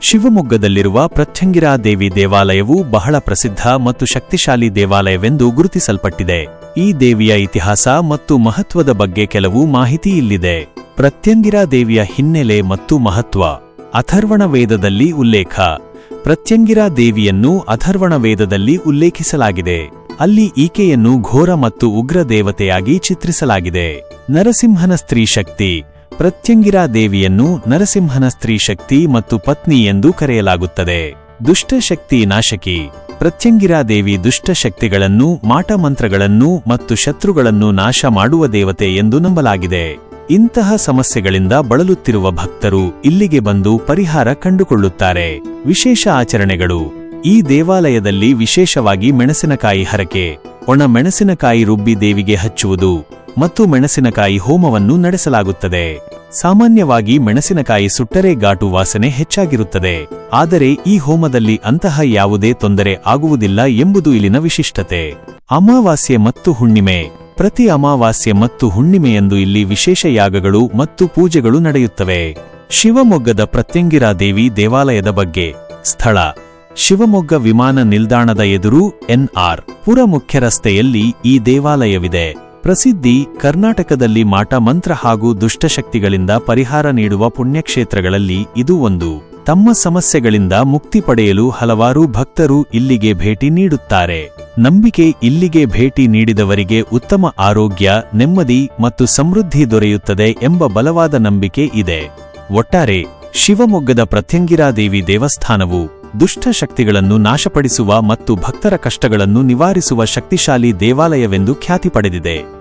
ಶಿವಮೊಗ್ಗದಲ್ಲಿರುವ ಪ್ರತ್ಯಂಗಿರಾ ದೇವಿ ದೇವಾಲಯವು ಬಹಳ ಪ್ರಸಿದ್ಧ ಮತ್ತು ಶಕ್ತಿಶಾಲಿ ದೇವಾಲಯವೆಂದು ಗುರುತಿಸಲ್ಪಟ್ಟಿದೆ. ಈ ದೇವಿಯ ಇತಿಹಾಸ ಮತ್ತು ಮಹತ್ವದ ಬಗ್ಗೆ ಕೆಲವು ಮಾಹಿತಿ ಇಲ್ಲಿದೆ. ಪ್ರತ್ಯಂಗಿರಾ ದೇವಿಯ ಹಿನ್ನೆಲೆ ಮತ್ತು ಮಹತ್ವ. ಅಥರ್ವಣ ವೇದದಲ್ಲಿ ಉಲ್ಲೇಖ. ಪ್ರತ್ಯಂಗಿರಾ ದೇವಿಯನ್ನು ಅಥರ್ವಣ ವೇದದಲ್ಲಿ ಉಲ್ಲೇಖಿಸಲಾಗಿದೆ. ಅಲ್ಲಿ ಈಕೆಯನ್ನು ಘೋರ ಮತ್ತು ಉಗ್ರ ದೇವತೆಯಾಗಿ ಚಿತ್ರಿಸಲಾಗಿದೆ. ನರಸಿಂಹನ ಸ್ತ್ರೀ ಶಕ್ತಿ. ಪ್ರತ್ಯಂಗಿರಾ ದೇವಿಯನ್ನು ನರಸಿಂಹನ ಸ್ತ್ರೀ ಶಕ್ತಿ ಮತ್ತು ಪತ್ನಿ ಎಂದು ಕರೆಯಲಾಗುತ್ತದೆ. ದುಷ್ಟಶಕ್ತಿ ನಾಶಕಿ. ಪ್ರತ್ಯಂಗಿರಾ ದೇವಿ ದುಷ್ಟಶಕ್ತಿಗಳನ್ನು ಮಾಟಮಂತ್ರಗಳನ್ನು ಮತ್ತು ಶತ್ರುಗಳನ್ನು ನಾಶ ಮಾಡುವ ದೇವತೆ ಎಂದು ನಂಬಲಾಗಿದೆ. ಇಂತಹ ಸಮಸ್ಯೆಗಳಿಂದ ಬಳಲುತ್ತಿರುವ ಭಕ್ತರು ಇಲ್ಲಿಗೆ ಬಂದು ಪರಿಹಾರ ಕಂಡುಕೊಳ್ಳುತ್ತಾರೆ. ವಿಶೇಷ ಆಚರಣೆಗಳು. ಈ ದೇವಾಲಯದಲ್ಲಿ ವಿಶೇಷವಾಗಿ ಮೆಣಸಿನಕಾಯಿ ಹರಕೆ. ಒಣ ಮೆಣಸಿನಕಾಯಿ ರುಬ್ಬಿ ದೇವಿಗೆ ಹಚ್ಚುವುದು. ಮತ್ತು ಮೆಣಸಿನಕಾಯಿ ಹೋಮವನ್ನು ನಡೆಸಲಾಗುತ್ತದೆ. ಸಾಮಾನ್ಯವಾಗಿ ಮೆಣಸಿನಕಾಯಿ ಸುಟ್ಟರೆ ಘಾಟು ವಾಸನೆ ಹೆಚ್ಚಾಗಿರುತ್ತದೆ. ಆದರೆ ಈ ಹೋಮದಲ್ಲಿ ಅಂತಹ ಯಾವುದೇ ತೊಂದರೆ ಆಗುವುದಿಲ್ಲ ಎಂಬುದು ಇಲ್ಲಿನ ವಿಶಿಷ್ಟತೆ. ಅಮಾವಾಸ್ಯೆ ಮತ್ತು ಹುಣ್ಣಿಮೆ. ಪ್ರತಿ ಅಮಾವಾಸ್ಯೆ ಮತ್ತು ಹುಣ್ಣಿಮೆಯಂದು ಇಲ್ಲಿ ವಿಶೇಷ ಯಾಗಗಳು ಮತ್ತು ಪೂಜೆಗಳು ನಡೆಯುತ್ತವೆ. ಶಿವಮೊಗ್ಗದ ಪ್ರತ್ಯಂಗಿರಾ ದೇವಿ ದೇವಾಲಯದ ಬಗ್ಗೆ. ಸ್ಥಳ. ಶಿವಮೊಗ್ಗ ವಿಮಾನ ನಿಲ್ದಾಣದ ಎದುರು ಎನ್ಆರ್. ಪುರ ಮುಖ್ಯ ರಸ್ತೆಯಲ್ಲಿ ಈ ದೇವಾಲಯವಿದೆ. ಪ್ರಸಿದ್ಧಿ ಕರ್ನಾಟಕದಲ್ಲಿ ಮಾಟ ಮಂತ್ರ ಹಾಗೂ ದುಷ್ಟಶಕ್ತಿಗಳಿಂದ ಪರಿಹಾರ ನೀಡುವ ಪುಣ್ಯಕ್ಷೇತ್ರಗಳಲ್ಲಿ ಇದು ಒಂದು. ತಮ್ಮ ಸಮಸ್ಯೆಗಳಿಂದ ಮುಕ್ತಿ ಪಡೆಯಲು ಹಲವಾರು ಭಕ್ತರು ಇಲ್ಲಿಗೆ ಭೇಟಿ ನೀಡುತ್ತಾರೆ. ನಂಬಿಕೆ ಇಲ್ಲಿಗೆ ಭೇಟಿ ನೀಡಿದವರಿಗೆ ಉತ್ತಮ ಆರೋಗ್ಯ, ನೆಮ್ಮದಿ ಮತ್ತು ಸಮೃದ್ಧಿ ದೊರೆಯುತ್ತದೆ ಎಂಬ ಬಲವಾದ ನಂಬಿಕೆ ಇದೆ. ಒಟ್ಟಾರೆ, ಶಿವಮೊಗ್ಗದ ಪ್ರತ್ಯಂಗಿರಾದೇವಿ ದೇವಸ್ಥಾನವು ದುಷ್ಟ ಶಕ್ತಿಗಳನ್ನು ನಾಶಪಡಿಸುವ ಮತ್ತು ಭಕ್ತರ ಕಷ್ಟಗಳನ್ನು ನಿವಾರಿಸುವ ಶಕ್ತಿಶಾಲಿ ದೇವಾಲಯವೆಂದು ಖ್ಯಾತಿ ಪಡೆದಿದೆ.